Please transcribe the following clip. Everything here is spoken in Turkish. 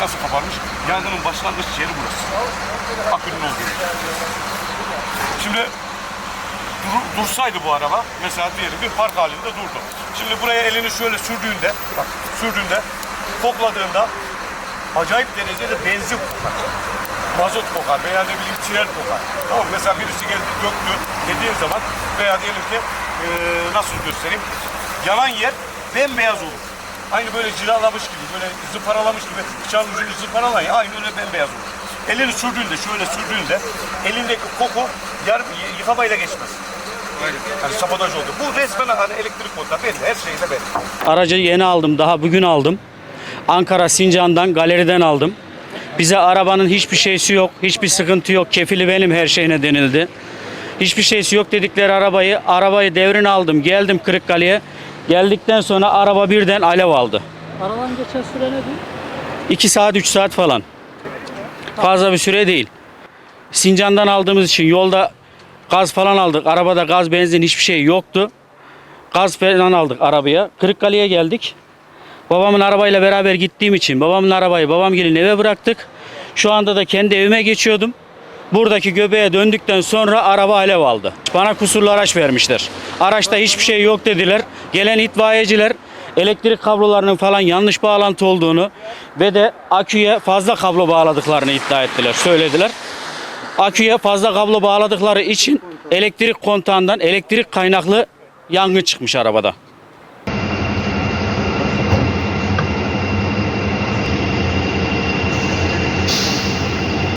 nasıl kabarmış? Yangının başlangıç yeri burası. Akünün olduğu yer. Şimdi dur- dursaydı bu araba mesela diyelim bir park halinde durdu. Şimdi buraya elini şöyle sürdüğünde bak sürdüğünde kokladığında acayip derecede benzin kokar. Mazot kokar veya ne bileyim tiner kokar. Tamam mesela birisi geldi döktü dediğin zaman veya diyelim ki eee, nasıl göstereyim yanan yer bembeyaz olur. Aynı böyle cilalamış gibi, böyle zıparalamış gibi bıçağın ucunu zıparalan ya aynı öyle bembeyaz olur. Elini sürdüğünde, şöyle sürdüğünde elindeki koku yarım yıkamayla geçmez. Yani sabotaj oldu. Bu resmen hani elektrik motor belli, her şeyle belli. Aracı yeni aldım. Daha bugün aldım. Ankara Sincan'dan galeriden aldım. Bize arabanın hiçbir şeysi yok. Hiçbir sıkıntı yok. Kefili benim her şeyine denildi. Hiçbir şeysi yok dedikleri arabayı. Arabayı devrin aldım. Geldim Kırıkkale'ye. Geldikten sonra araba birden alev aldı. Aradan geçen süre ne diyor? 2 saat 3 saat falan. Fazla bir süre değil. Sincan'dan aldığımız için yolda gaz falan aldık. Arabada gaz benzin hiçbir şey yoktu. Gaz falan aldık arabaya. Kırıkkale'ye geldik. Babamın arabayla beraber gittiğim için babamın arabayı babam gelin eve bıraktık. Şu anda da kendi evime geçiyordum. Buradaki göbeğe döndükten sonra araba alev aldı. Bana kusurlu araç vermişler. Araçta hiçbir şey yok dediler. Gelen itfaiyeciler elektrik kablolarının falan yanlış bağlantı olduğunu ve de aküye fazla kablo bağladıklarını iddia ettiler, söylediler. Aküye fazla kablo bağladıkları için elektrik kontağından elektrik kaynaklı yangın çıkmış arabada.